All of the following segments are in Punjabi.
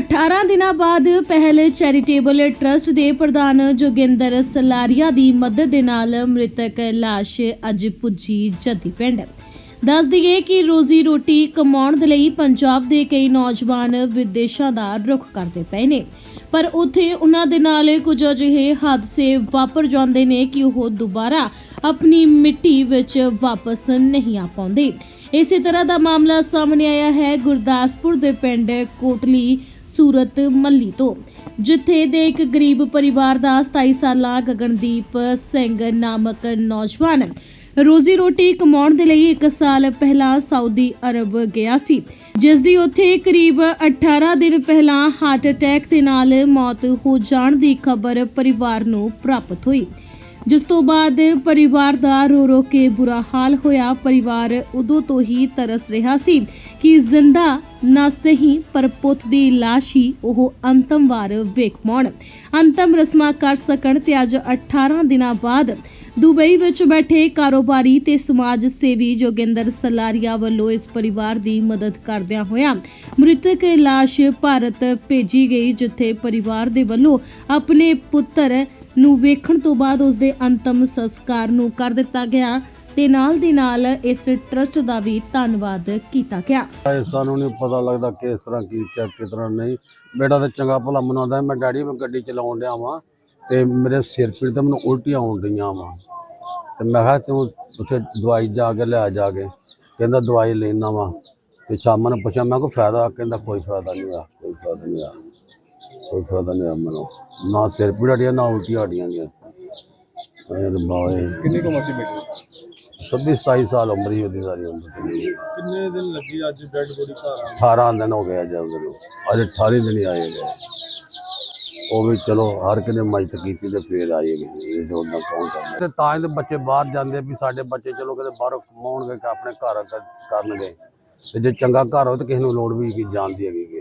18 ਦਿਨਾਂ ਬਾਅਦ ਪਹਿਲੇ ਚੈਰੀਟੇਬਲ ਟਰਸਟ ਦੇ ਪ੍ਰਧਾਨ ਜੋਗਿੰਦਰ ਸਲਾਰੀਆ ਦੀ ਮਦਦ ਦੇ ਨਾਲ ਮ੍ਰਿਤਕ ਲਾਸ਼ ਅੱਜ ਪੁੱਜੀ ਜੱਦੀ ਪਿੰਡ। ਦੱਸ ਦਈਏ ਕਿ ਰੋਜ਼ੀ ਰੋਟੀ ਕਮਾਉਣ ਦੇ ਲਈ ਪੰਜਾਬ ਦੇ ਕਈ ਨੌਜਵਾਨ ਵਿਦੇਸ਼ਾਂ ਦਾ ਰੁਖ ਕਰਦੇ ਪਏ ਨੇ। ਪਰ ਉੱਥੇ ਉਹਨਾਂ ਦੇ ਨਾਲ ਕੁਝ ਅਜਿਹੇ ਹਾਦਸੇ ਵਾਪਰ ਜਾਂਦੇ ਨੇ ਕਿ ਉਹ ਦੁਬਾਰਾ ਆਪਣੀ ਮਿੱਟੀ ਵਿੱਚ ਵਾਪਸ ਨਹੀਂ ਆ ਪਾਉਂਦੇ। ਇਸੇ ਤਰ੍ਹਾਂ ਦਾ ਮਾਮਲਾ ਸਾਹਮਣੇ ਆਇਆ ਹੈ। ਗੁਰਦਾਸਪੁਰ ਦੇ ਪਿੰਡ ਕੋਟਲੀ ਸੂਰਤ ਮੱਲੀ ਤੋਂ, ਜਿੱਥੇ ਦੇ ਇੱਕ ਗਰੀਬ ਪਰਿਵਾਰ ਦਾ 27 ਸਾਲਾ ਗਗਨਦੀਪ ਸਿੰਘ ਨਾਮਕ ਨੌਜਵਾਨ ਰੋਜ਼ੀ ਰੋਟੀ ਕਮਾਉਣ ਦੇ ਲਈ 1 ਸਾਲ ਪਹਿਲਾਂ ਸਾਊਦੀ ਅਰਬ ਗਿਆ ਸੀ ਜਿਸ ਦੀ ਉੱਥੇ ਕਰੀਬ 18 ਦਿਨ ਪਹਿਲਾਂ ਹਾਰਟ ਅਟੈਕ ਦੇ ਨਾਲ ਮੌਤ ਹੋ ਜਾਣ ਦੀ ਖਬਰ ਪਰਿਵਾਰ ਨੂੰ ਪ੍ਰਾਪਤ ਹੋਈ। ਜਿਸ ਤੋਂ ਬਾਅਦ ਪਰਿਵਾਰ ਦਾ ਰੋ ਰੋ ਕੇ ਬੁਰਾ ਹਾਲ ਹੋਇਆ। ਪਰਿਵਾਰ ਉਦੋਂ ਤੋਂ ਹੀ ਤਰਸ ਰਿਹਾ ਸੀ ਕਿ ਜ਼ਿੰਦਾ ਨਾ ਸਹੀ, ਪਰ ਪੁੱਤ ਦੀ ਲਾਸ਼ ਹੀ ਉਹ ਅੰਤਮ ਵਾਰ ਵੇਖ ਪਾਉਣ। ਅੰਤਮ ਰਸਮਾਂ ਕਰ ਸਕਣ ਤੇ ਅੱਜ 18 ਦਿਨਾਂ ਬਾਅਦ ਦੁਬਈ ਵਿੱਚ ਬੈਠੇ ਕਾਰੋਬਾਰੀ ਤੇ ਸਮਾਜ ਸੇਵੀ ਜੋਗਿੰਦਰ ਸਲਾਰੀਆ ਵੱਲੋਂ ਇਸ ਪਰਿਵਾਰ ਦੀ ਮਦਦ ਕਰਦਿਆਂ ਹੋਇਆ ਮ੍ਰਿਤਕ ਲਾਸ਼ ਭਾਰਤ ਭੇਜੀ ਗਈ, ਜਿੱਥੇ ਪਰਿਵਾਰ ਦੇ ਵੱਲੋਂ ਆਪਣੇ ਪੁੱਤਰ ਨੂੰ ਵੇਖਣ ਤੋਂ ਬਾਅਦ ਉਸ ਦੇ ਅੰਤਮ ਸੰਸਕਾਰ ਨੂੰ ਕਰ ਦਿੱਤਾ ਗਿਆ ਤੇ ਨਾਲ ਦੀ ਨਾਲ ਇਸ ਟਰਸਟ ਦਾ ਵੀ ਧੰਨਵਾਦ ਕੀਤਾ ਗਿਆ। ਇਹ ਸਾਨੂੰ ਨਹੀਂ ਪਤਾ ਲੱਗਦਾ ਕਿਸ ਤਰ੍ਹਾਂ ਕੀ ਚੈੱਕ ਕਿਸ ਤਰ੍ਹਾਂ ਨਹੀਂ। ਬੇਟਾ ਤਾਂ ਚੰਗਾ ਭਲਾ ਮਨਾਉਂਦਾ ਮੈਂ ਡੈਡੀ ਮੈਂ ਗੱਡੀ ਚਲਾਉਣ ਡਿਆ ਵਾਂ ਤੇ ਮੇਰੇ ਸਿਰ ਪੀੜ ਤੇ ਮੈਨੂੰ ਉਲਟੀਆਂ ਆਉਣ ਰਹੀਆਂ ਵਾਂ। ਤੇ ਮੈਂ ਕਿਹਾ ਤੂੰ ਉੱਥੇ ਦਵਾਈ ਜਾ ਕੇ ਲਿਆ ਜਾ ਕੇ। ਕਹਿੰਦਾ ਦਵਾਈ ਲੈਣਾ ਵਾਂ। ਤੇ ਸ਼ਾਮਾਂ ਨੂੰ ਪੁੱਛਿਆ, ਮੈਂ ਕੋਈ ਫਾਇਦਾ? ਕਹਿੰਦਾ ਕੋਈ ਫਾਇਦਾ ਨਹੀਂ ਆ, ਕੋਈ ਫਾਇਦਾ ਨਹੀਂ ਆ। ਕੋਈ ਫਾਇਦਾ ਨਹੀਂ ਆ ਮੈਨੂੰ ਨਾ ਸਿਰ ਪੀੜ ਹਟੀਆਂ ਨਾ ਉਲਟੀਆਂ ਹਟੀਆਂ ਗਈਆਂ। ਇਹ ਬਾਏ ਕਿੰਨੀ ਕੁ ਉਮਰ ਸੀ ਬੇਟੀ 26 27 ਸਾਲ ਉਮਰ ਹੀ ਉਹਦੀ ਸਾਰੀ ਉਮਰ। ਦੀ ਕਿੰਨੇ ਦਿਨ ਲੱਗੀ ਅੱਜ ਡੈਡ ਬੋਡੀ ਘਰ ਆ 18 ਦਿਨ ਹੋ ਗਏ ਅੱਜ ਉਹਨੂੰ ਅੱਜ 18 ਦਿਨ ਹੀ ਆਏ ਨੇ। ਉਹ ਵੀ ਚਲੋ ਹਰ ਕਿਨੇ ਮਦਦ ਕੀਤੀ ਤੇ ਫੇਰ ਆਏ ਨੇ। ਇਹ ਤਾਂ ਉਹਨਾਂ ਕੌਣ ਕਰਦਾ ਤੇ ਤਾਂ ਤੇ ਬੱਚੇ ਬਾਹਰ ਜਾਂਦੇ ਵੀ ਸਾਡੇ ਬੱਚੇ ਚਲੋ ਕਿਤੇ ਬਾਹਰ ਕਮਾਉਣਗੇ ਕਿ ਆਪਣੇ ਘਰ ਕਰਨਗੇ। ਤੇ ਜੇ ਚੰਗਾ ਘਰ ਹੋਵੇ ਤਾਂ ਕਿਸੇ ਨੂੰ ਲੋੜ ਵੀ ਕੀ ਜਾਣ ਦੀ ਹੈਗੀ ਕਿ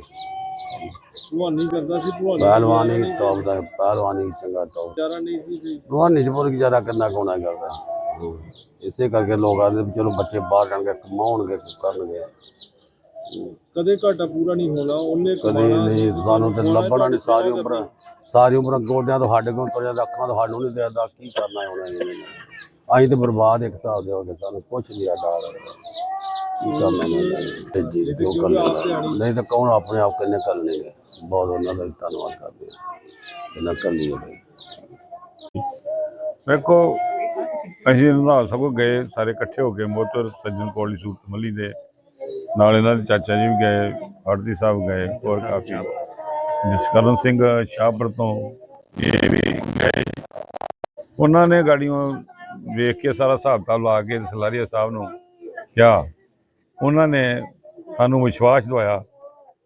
ਕਰਦਾ ਸੀ ਪਹਿਲਵਾਨੀ ਟੌਪ ਦਾ ਪਹਿਲਵਾਨੀ ਚੰਗਾ ਟੌਪ ਵਿਚਾਰਾ ਨਹੀਂ ਸੀ ਸੀ ਰੋਹਾਨੀ ਚ ਪੁਰ ਗੁਜ਼ਾਰਾ ਕਿੰਨਾ ਕੋਣਾ ਕਰਦਾ। ਇਸੇ ਕਰਕੇ ਲੋਕ ਆਖਦੇ ਵੀ ਚਲੋ ਬੱਚੇ ਬਾਹਰ ਜਾਣਗੇ ਕਮਾਉਣਗੇ ਕੁਛ ਕਰਨਗੇ। ਕਦੇ ਘਾਟਾ ਪੂਰਾ ਨਹੀਂ ਹੋਣਾ ਉਹਨੇ ਕਦੇ ਕਮਾਉਣਾ ਨਹੀਂ ਸਾਨੂੰ ਤੇ ਲੱਭਣਾ ਨਹੀਂ ਸਾਰੀ ਉਮਰ ਸਾਰੀ ਉਮਰ ਗੋਡਿਆਂ ਤੋਂ ਸਾਡੇ ਕੋਲ ਤੁਰਿਆ ਦਾ ਅੱਖਾਂ ਤੋਂ ਸਾਨੂੰ ਨਹੀਂ ਦੇਖਦਾ ਕੀ ਕਰਨਾ ਹੈ ਉਹਨਾਂ ਨੇ ਅਸੀਂ ਤੇ ਬਰਬਾਦ ਇੱਕ ਹਿਸਾਬ ਦੇ ਹੋ ਗਏ ਸਾਨੂੰ ਕੁਝ ਨਹੀਂ ਆਦਾ ਕੀ ਕਰਨਾ ਇਹਨਾਂ ਨੇ? ਤੇ ਜੀ ਜੋ ਕਰਨਾ ਨਹੀਂ ਤਾਂ ਕੌਣ ਆਪਣੇ ਆਪ ਕਿੰਨੇ ਕਰ ਲੈਣਗੇ ਬਹੁਤ ਉਹਨਾਂ ਦਾ ਵੀ ਧੰਨਵਾਦ ਕਰਦੇ ਹਾਂ। ਇਹਨਾਂ ਕਰ ਲਈ ਵੇਖੋ, ਅਸੀਂ ਰੰਧਾਵਾ ਸਭ ਗਏ, ਸਾਰੇ ਇਕੱਠੇ ਹੋ ਕੇ ਮੋਤਰ ਸੱਜਣ ਕੋਲੀ ਸੂਤ ਮੱਲੀ ਦੇ। ਨਾਲ ਇਹਨਾਂ ਦੇ ਚਾਚਾ ਜੀ ਵੀ ਗਏ ਹਰਦੀ ਸਾਹਿਬ ਗਏ, ਹੋਰ ਕਾਫੀ। ਜਸਕਰਨ ਸਿੰਘ ਸ਼ਾਹਪੁਰ ਤੋਂ ਇਹ ਵੀ ਗਏ। ਉਹਨਾਂ ਨੇ ਗਾੜੀਆਂ ਵੇਖ ਕੇ ਸਾਰਾ ਹਿਸਾਬ ਕਿਤਾਬ ਲਾ ਕੇ ਸਲਾਰੀਆ ਸਾਹਿਬ ਨੂੰ ਕਿਹਾ। ਉਹਨਾਂ ਨੇ ਸਾਨੂੰ ਵਿਸ਼ਵਾਸ ਦਵਾਇਆ।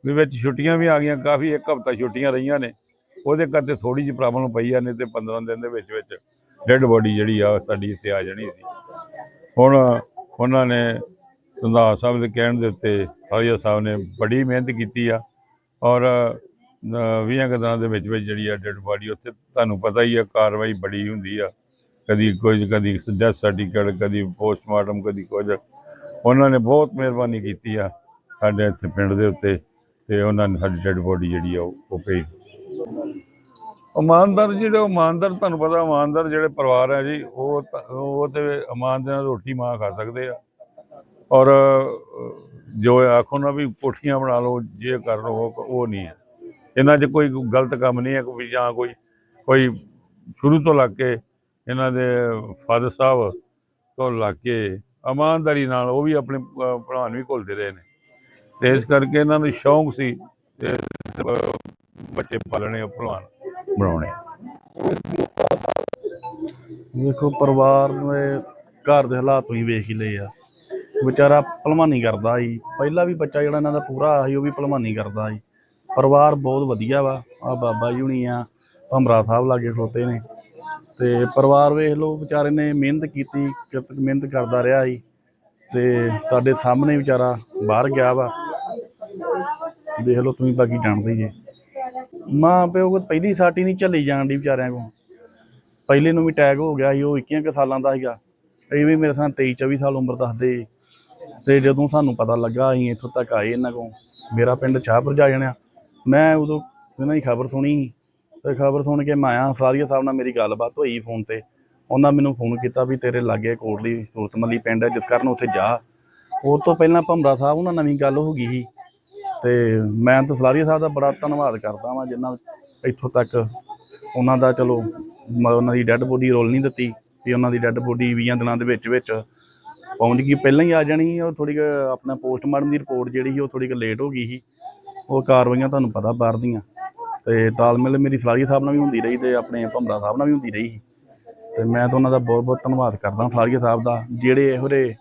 ਵੀ ਵਿੱਚ ਛੁੱਟੀਆਂ ਵੀ ਆ ਗਈਆਂ, ਕਾਫੀ ਇੱਕ ਹਫ਼ਤਾ ਛੁੱਟੀਆਂ ਰਹੀਆਂ ਨੇ। ਉਹਦੇ ਕਰਕੇ ਥੋੜੀ ਜਿਹੀ ਪ੍ਰੋਬਲਮ ਪਈ ਆ, ਨਹੀਂ ਤੇ 15 ਦਿਨ ਦੇ ਵਿੱਚ ਵਿੱਚ ਡੈੱਡ ਬੋਡੀ ਜਿਹੜੀ ਆ, ਸਾਡੀ ਇੱਥੇ ਆ ਜਾਣੀ ਸੀ। ਹੁਣ ਉਹਨਾਂ ਨੇ ਰੰਧਾਵਾ ਸਾਹਿਬ ਦੇ ਕਹਿਣ ਦੇ ਉੱਤੇ ਹਾਜਾ ਸਾਹਿਬ ਨੇ ਬੜੀ ਮਿਹਨਤ ਕੀਤੀ ਆ ਔਰ 20 ਦਿਨਾਂ ਦੇ ਵਿੱਚ ਵਿੱਚ ਜਿਹੜੀ ਆ ਡੈੱਡ ਬੋਡੀ ਉੱਥੇ ਤੁਹਾਨੂੰ ਪਤਾ ਹੀ ਆ, ਕਾਰਵਾਈ ਬੜੀ ਹੁੰਦੀ ਆ। ਕਦੀ ਕੁਝ, ਕਦੀ ਡੈਥ ਸਰਟੀਫਿਕੇਟ ਕਦੀ ਪੋਸਟਮਾਰਟਮ ਕਦੀ ਕੁਝ। ਉਹਨਾਂ ਨੇ ਬਹੁਤ ਮਿਹਰਬਾਨੀ ਕੀਤੀ ਆ ਸਾਡੇ ਇੱਥੇ ਪਿੰਡ ਦੇ ਉੱਤੇ। ਤੇ ਉਹਨਾਂ ਨੇ ਸਾਡੀ ਡੈੱਡ ਬੋਡੀ ਜਿਹੜੀ ਆ ਉਹ ਉਹ ਭੇਜ ਇਮਾਨਦਾਰ ਜਿਹੜੇ ਉਹ ਇਮਾਨਦਾਰ ਤੁਹਾਨੂੰ ਪਤਾ ਇਮਾਨਦਾਰ ਜਿਹੜੇ ਪਰਿਵਾਰ ਹੈ ਜੀ ਉਹ ਤਾਂ- ਉਹ ਤੇ ਇਮਾਨ ਦੇ ਨਾਲ ਰੋਟੀ ਮਾਂ ਖਾ ਸਕਦੇ ਆ। ਔਰ ਜੋ ਆਖੋ ਨਾ ਵੀ ਕੋਠੀਆਂ ਬਣਾ ਲਓ ਜੇ ਕਰ ਲਓ ਉਹ- ਨਹੀਂ ਹੈ ਇਹਨਾਂ 'ਚ ਕੋਈ ਗਲਤ ਕੰਮ ਨਹੀਂ ਹੈ ਕੋਈ ਜਾਂ ਕੋਈ ਕੋਈ ਸ਼ੁਰੂ ਤੋਂ ਲੱਗ ਕੇ ਇਹਨਾਂ ਦੇ ਫਾਦਰ ਸਾਹਿਬ ਤੋਂ ਲੱਗ ਕੇ ਇਮਾਨਦਾਰੀ ਨਾਲ ਉਹ ਵੀ ਆਪਣੇ ਅਹ, ਭਲਵਾਨ ਵੀ ਘੁਲਦੇ ਰਹੇ ਨੇ। ਤੇ ਇਸ ਕਰਕੇ ਇਹਨਾਂ ਨੂੰ ਸ਼ੌਂਕ ਸੀ ਤੇ, ਬੱਚੇ ਪਾਲਣੇ ਉਹ ਬਣਾਉਣੇ। ਵੇਖੋ ਪਰਿਵਾਰ ਦੇ ਘਰ ਦੇ ਹਾਲਾਤ ਵੀ ਵੇਖ ਹੀ ਲਏ ਆ। ਵਿਚਾਰਾ ਭਲਵਾਨੀ ਕਰਦਾ ਸੀ। ਪਹਿਲਾ ਵੀ ਬੱਚਾ ਜਿਹੜਾ ਇਹਨਾਂ ਦਾ ਪੂਰਾ ਸੀ ਉਹ ਵੀ ਭਲਵਾਨੀ ਕਰਦਾ ਸੀ। ਪਰਿਵਾਰ ਬਹੁਤ ਵਧੀਆ ਵਾ। ਆ ਬਾਬਾ ਜੀ ਹੁਣੀ ਆ ਭਮਰਾ ਸਾਹਿਬ ਲਾਗੇ ਖੋਤੇ ਨੇ। ਤੇ ਪਰਿਵਾਰ ਵੇਖ ਲਓ ਵਿਚਾਰੇ ਨੇ ਮਿਹਨਤ ਕੀਤੀ ਕਿਰਤ ਮਿਹਨਤ ਕਰਦਾ ਰਿਹਾ ਸੀ। ਤੇ ਤੁਹਾਡੇ ਸਾਹਮਣੇ ਵਿਚਾਰਾ ਬਾਹਰ ਗਿਆ ਵਾ। ਦੇਖ ਲਓ ਤੁਸੀਂ ਬਾਕੀ ਜਾਣਦੇ ਜੇ ਮਾਂ ਪਿਓ ਕੋਲ ਪਹਿਲੀ ਸਾਟੀ ਨਹੀਂ ਝੱਲੀ ਜਾਣ ਦੀ ਵਿਚਾਰਿਆਂ ਕੋਲ। ਪਹਿਲੇ ਨੂੰ ਵੀ ਅਟੈਕ ਹੋ ਗਿਆ ਸੀ, ਉਹ 21 ਸਾਲਾਂ ਦਾ ਸੀਗਾ। ਇਹ ਵੀ ਮੇਰੇ ਸਾਹ 23 24 ਸਾਲ ਉਮਰ ਦੱਸਦੇ ਤੇ ਜਦੋਂ ਸਾਨੂੰ ਪਤਾ ਲੱਗਾ ਅਸੀਂ ਇੱਥੋਂ ਤੱਕ ਆਏ ਇਹਨਾਂ ਕੋਲ, ਮੇਰਾ ਪਿੰਡ ਸ਼ਾਹਪੁਰ ਜਾ ਜਾਣਿਆ। ਮੈਂ ਉਦੋਂ ਇਹਨਾਂ ਦੀ ਖਬਰ ਸੁਣੀ ਤੇ ਖਬਰ ਸੁਣ ਕੇ ਮੈਂ ਆਇਆ, ਸਾਰੀਆ ਸਾਹਿਬ ਨਾਲ ਮੇਰੀ ਗੱਲਬਾਤ ਹੋਈ ਫੋਨ ਤੇ। ਉਹਨਾਂ ਮੈਨੂੰ ਫੋਨ ਕੀਤਾ ਵੀ ਤੇਰੇ ਲਾਗੇ ਕੋਟਲੀ ਸੂਰਤਮਲੀ ਪਿੰਡ ਹੈ, ਜਿਸ ਕਾਰਨ ਉੱਥੇ ਜਾ। ਉਹ ਤੋਂ ਪਹਿਲਾਂ ਭੰਬਰਾ ਸਾਹਿਬ ਉਹਨਾਂ ਨਵੀਂ ਗੱਲ ਹੋ ਗਈ ਸੀ। ਤੇ ਮੈਂ ਤਾਂ ਫਲਾਰੀਆ ਸਾਹਿਬ ਦਾ ਬੜਾ ਧੰਨਵਾਦ ਕਰਦਾ ਵਾਂ ਜਿਨ੍ਹਾਂ ਇੱਥੋਂ ਤੱਕ ਉਹਨਾਂ ਦਾ ਚਲੋ ਮ- ਉਹਨਾਂ ਦੀ ਡੈੱਡ ਬੋਡੀ ਰੋਲ ਨਹੀਂ ਦਿੱਤੀ ਵੀ ਉਹਨਾਂ ਦੀ ਡੈੱਡ ਬੋਡੀ 20 ਦਿਨਾਂ ਦੇ ਵਿੱਚ ਵਿੱਚ ਪਹੁੰਚ ਗਈ। ਪਹਿਲਾਂ ਹੀ ਆ ਜਾਣੀ ਸੀ, ਉਹ ਥੋੜੀ ਆਪਣਾ ਪੋਸਟਮਾਰਟਮ ਦੀ ਰਿਪੋਰਟ ਜਿਹੜੀ ਸੀ ਉਹ ਥੋੜੀ ਲੇਟ ਹੋ ਗਈ ਸੀ। ਉਹ ਕਾਰਵਾਈਆਂ ਤੁਹਾਨੂੰ ਪਤਾ ਬਾਹਰ ਦੀਆਂ। ਤੇ ਤਾਲਮੇਲ ਮੇਰੀ ਸਲਾਰੀਆ ਸਾਹਿਬ ਨਾਲ ਵੀ ਹੁੰਦੀ ਰਹੀ ਤੇ ਆਪਣੇ ਭੰਬਰਾ ਸਾਹਿਬ ਨਾਲ ਵੀ ਹੁੰਦੀ ਰਹੀ ਸੀ। ਤੇ ਮੈਂ ਤਾਂ ਉਹਨਾਂ ਦਾ ਬਹੁਤ ਬਹੁਤ ਧੰਨਵਾਦ ਕਰਦਾ ਸਲਾਰੀਆ ਸਾਹਿਬ ਦਾ ਜਿਹੜੇ ਇਹੋ ਜਿਹੇ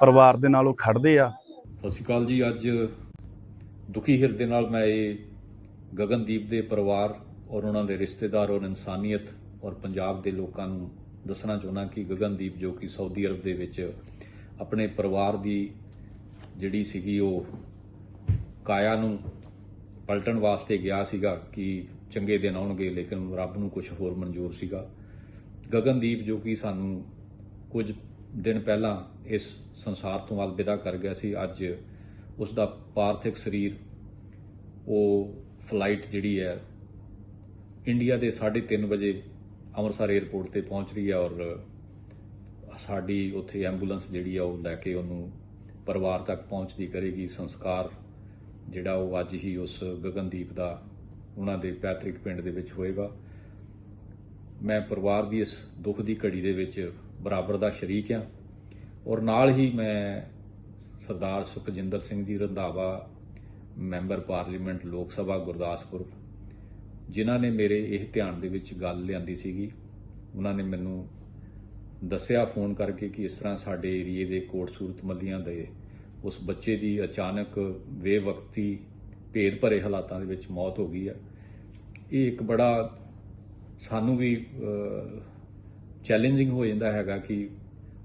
ਪਰਿਵਾਰ ਦੇ ਨਾਲ ਉਹ ਖੜਦੇ ਆ। ਸਤਿ ਸ਼੍ਰੀ ਅਕਾਲ ਜੀ ਅੱਜ ਦੁਖੀ ਹਿਰਦੇ ਨਾਲ ਮੈਂ ਇਹ ਗਗਨਦੀਪ ਦੇ ਪਰਿਵਾਰ ਔਰ ਉਹਨਾਂ ਦੇ ਰਿਸ਼ਤੇਦਾਰ ਔਰ ਇਨਸਾਨੀਅਤ ਔਰ ਪੰਜਾਬ ਦੇ ਲੋਕਾਂ ਨੂੰ ਦੱਸਣਾ ਚਾਹੁੰਦਾ ਕਿ ਗਗਨਦੀਪ ਜੋ ਕਿ ਸਾਊਦੀ ਅਰਬ ਦੇ ਵਿੱਚ ਆਪਣੇ ਪਰਿਵਾਰ ਦੀ ਜਿਹੜੀ ਸੀਗੀ ਉਹ ਕਾਇਆ ਨੂੰ ਪਲਟਣ ਵਾਸਤੇ ਗਿਆ ਸੀਗਾ ਕਿ ਚੰਗੇ ਦਿਨ ਆਉਣਗੇ, ਲੇਕਿਨ ਰੱਬ ਨੂੰ ਕੁਝ ਹੋਰ ਮਨਜ਼ੂਰ ਸੀਗਾ। ਗਗਨਦੀਪ ਜੋ ਕਿ ਸਾਨੂੰ ਕੁਝ ਦਿਨ ਪਹਿਲਾਂ ਇਸ ਸੰਸਾਰ ਤੋਂ ਅਲਵਿਦਾ ਕਰ ਗਿਆ ਸੀ, ਅੱਜ ਉਸ ਦਾ ਪਾਰਥਿਕ ਸਰੀਰ, ਉਹ ਫਲਾਈਟ ਜਿਹੜੀ ਹੈ, ਇੰਡੀਆ ਦੇ 3:30 ਵਜੇ ਅੰਮ੍ਰਿਤਸਰ 에ਅਰਪੋਰਟ ਤੇ ਪਹੁੰਚ ਰਹੀ ਹੈ ਔਰ ਸਾਡੀ ਉੱਥੇ ਐਂਬੂਲੈਂਸ ਜਿਹੜੀ ਆ, ਉਹ ਲੈ ਕੇ ਉਹਨੂੰ ਪਰਿਵਾਰ ਤੱਕ ਪਹੁੰਚਦੀ ਕਰੇਗੀ। ਸੰਸਕਾਰ ਜਿਹੜਾ ਉਹ ਅੱਜ ਹੀ ਉਸ ਗਗਨਦੀਪ ਦਾ ਉਹਨਾਂ ਦੇ ਪੈਤ੍ਰਿਕ ਪਿੰਡ ਦੇ ਵਿੱਚ ਹੋਏਗਾ। ਮੈਂ ਪਰਿਵਾਰ ਦੀ ਇਸ ਦੁੱਖ ਦੀ ਘੜੀ ਦੇ ਵਿੱਚ ਬਰਾਬਰ ਦਾ ਸ਼ਰੀਕ ਹਾਂ ਔਰ ਨਾਲ ਹੀ ਮੈਂ ਸਰਦਾਰ ਸੁਖਜਿੰਦਰ ਸਿੰਘ ਜੀ ਰੰਧਾਵਾ, ਮੈਂਬਰ ਪਾਰਲੀਮੈਂਟ ਲੋਕ ਸਭਾ ਗੁਰਦਾਸਪੁਰ, ਜਿਨ੍ਹਾਂ ਨੇ ਮੇਰੇ ਇਹ ਧਿਆਨ ਦੇ ਵਿੱਚ ਗੱਲ ਲਿਆਂਦੀ ਸੀਗੀ। ਉਹਨਾਂ ਨੇ ਮੈਨੂੰ ਦੱਸਿਆ ਫੋਨ ਕਰਕੇ ਕਿ ਇਸ ਤਰ੍ਹਾਂ ਸਾਡੇ ਏਰੀਏ ਦੇ ਕੋਟ ਸੂਰਤ ਮੱਲੀਆਂ ਦੇ ਉਸ ਬੱਚੇ ਦੀ ਅਚਾਨਕ ਬੇਵਕਤੀ, ਭੇਦ ਭਰੇ ਹਾਲਾਤਾਂ ਦੇ ਵਿੱਚ ਮੌਤ ਹੋ ਗਈ ਹੈ। ਇਹ ਇੱਕ ਬੜਾ ਸਾਨੂੰ ਵੀ ਚੈਲੰਜਿੰਗ ਹੋ ਜਾਂਦਾ ਹੈਗਾ ਕਿ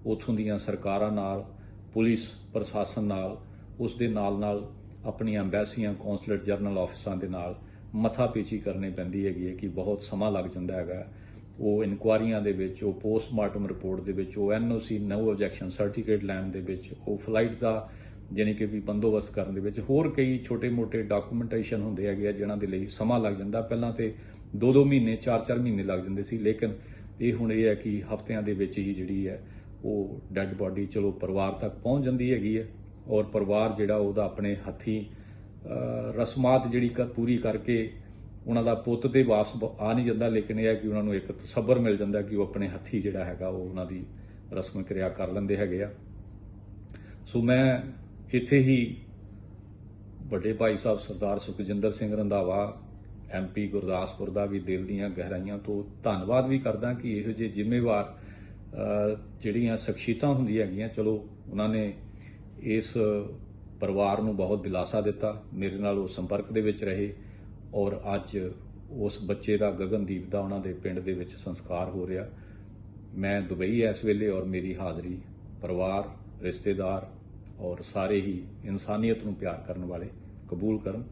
ਉਥੋਂ ਦੀਆਂ ਸਰਕਾਰਾਂ ਨਾਲ ਪੁਲਿਸ ਪ੍ਰਸ਼ਾਸਨ ਨਾਲ, ਉਸ ਦੇ ਨਾਲ ਨਾਲ ਆਪਣੀਆਂ ਐਮਬੈਸੀਆਂ ਕੌਂਸੂਲੇਟ ਜਰਨਲ ਆਫਿਸਾਂ ਦੇ ਨਾਲ ਮੱਥਾ ਪੇਚੀ ਕਰਨੀ ਪੈਂਦੀ ਹੈਗੀ ਹੈ ਕਿ ਬਹੁਤ ਸਮਾਂ ਲੱਗ ਜਾਂਦਾ ਹੈਗਾ। ਉਹ ਇਨਕੁਆਰੀਆਂ ਦੇ ਵਿੱਚ, ਉਹ ਪੋਸਟਮਾਰਟਮ ਰਿਪੋਰਟ ਦੇ ਵਿੱਚ, ਉਹ ਐਨਓਸੀ ਨੋ ਆਬਜੈਕਸ਼ਨ ਸਰਟੀਫਿਕੇਟ ਲੈਣ ਦੇ ਵਿੱਚ, ਉਹ ਫਲਾਈਟ ਦਾ ਜਾਣੀ ਕਿ ਵੀ ਬੰਦੋਬਸਤ ਕਰਨ ਦੇ ਵਿੱਚ, ਹੋਰ ਕਈ ਛੋਟੇ-ਮੋਟੇ ਡਾਕੂਮੈਂਟੇਸ਼ਨ ਹੁੰਦੇ ਹੈਗੇ ਆ ਜਿਨ੍ਹਾਂ ਦੇ ਲਈ ਸਮਾਂ ਲੱਗ ਜਾਂਦਾ। ਪਹਿਲਾਂ ਤੇ 2-2 ਮਹੀਨੇ 4-4 ਮਹੀਨੇ ਲੱਗ ਜਾਂਦੇ ਸੀ, ਲੇਕਿਨ ਇਹ ਹੁਣ ਇਹ ਹੈ ਕਿ ਹਫ਼ਤਿਆਂ ਦੇ ਵਿੱਚ ਹੀ ਜਿਹੜੀ ਹੈ ਉਹ ਡੈੱਡ ਬਾਡੀ ਚਲੋ ਪਰਿਵਾਰ ਤੱਕ ਪਹੁੰਚ ਜਾਂਦੀ ਹੈਗੀ ਹੈ ਔਰ ਪਰਿਵਾਰ ਜਿਹੜਾ ਉਹਦਾ ਆਪਣੇ ਹੱਥੀ ਰਸਮਾਤ ਜਿਹੜੀ ਕਰ ਪੂਰੀ ਕਰਕੇ ਉਹਨਾਂ ਦਾ ਪੁੱਤ ਤੇ ਵਾਪਸ ਆ ਨਹੀਂ ਜਾਂਦਾ, ਲੇਕਿਨ ਇਹ ਹੈ ਕਿ ਉਹਨਾਂ ਨੂੰ ਇੱਕ ਤਸੱਬਰ ਮਿਲ ਜਾਂਦਾ ਕਿ ਉਹ ਆਪਣੇ ਹੱਥੀ ਜਿਹੜਾ ਹੈਗਾ ਉਹ ਉਹਨਾਂ ਦੀ ਰਸਮ ਕਿਰਿਆ ਕਰ ਲੈਂਦੇ ਹੈਗੇ ਆ। ਸੋ ਮੈਂ ਇੱਥੇ ਹੀ ਵੱਡੇ ਭਾਈ ਸਾਹਿਬ ਸਰਦਾਰ ਸੁਖਜਿੰਦਰ ਸਿੰਘ ਰੰਧਾਵਾ ਐਮਪੀ ਗੁਰਦਾਸਪੁਰ ਦਾ ਵੀ ਦਿਲ ਦੀਆਂ ਗਹਿਰਾਈਆਂ ਤੋਂ ਧੰਨਵਾਦ ਵੀ ਕਰਦਾ ਕਿ ਇਹੋ ਜਿਹੇ ਜ਼ਿੰਮੇਵਾਰ ਜਿਹੜੀਆਂ ਸ਼ਖਸੀਅਤਾਂ ਹੁੰਦੀਆਂ ਹੈਗੀਆਂ, ਚਲੋ ਉਹਨਾਂ ਨੇ ਇਸ ਪਰਿਵਾਰ ਨੂੰ ਬਹੁਤ ਦਿਲਾਸਾ ਦਿੱਤਾ, ਮੇਰੇ ਨਾਲ ਉਹ ਸੰਪਰਕ ਦੇ ਵਿੱਚ ਰਹੇ ਔਰ ਅੱਜ ਉਸ ਬੱਚੇ ਦਾ ਗਗਨਦੀਪ ਦਾ ਉਹਨਾਂ ਦੇ ਪਿੰਡ ਦੇ ਵਿੱਚ ਸੰਸਕਾਰ ਹੋ ਰਿਹਾ। ਮੈਂ ਦੁਬਈ ਇਸ ਵੇਲੇ ਔਰ ਮੇਰੀ ਹਾਜ਼ਰੀ ਪਰਿਵਾਰ, ਰਿਸ਼ਤੇਦਾਰ ਔਰ ਸਾਰੇ ਹੀ ਇਨਸਾਨੀਅਤ ਨੂੰ ਪਿਆਰ ਕਰਨ ਵਾਲੇ ਕਬੂਲ ਕਰਨ।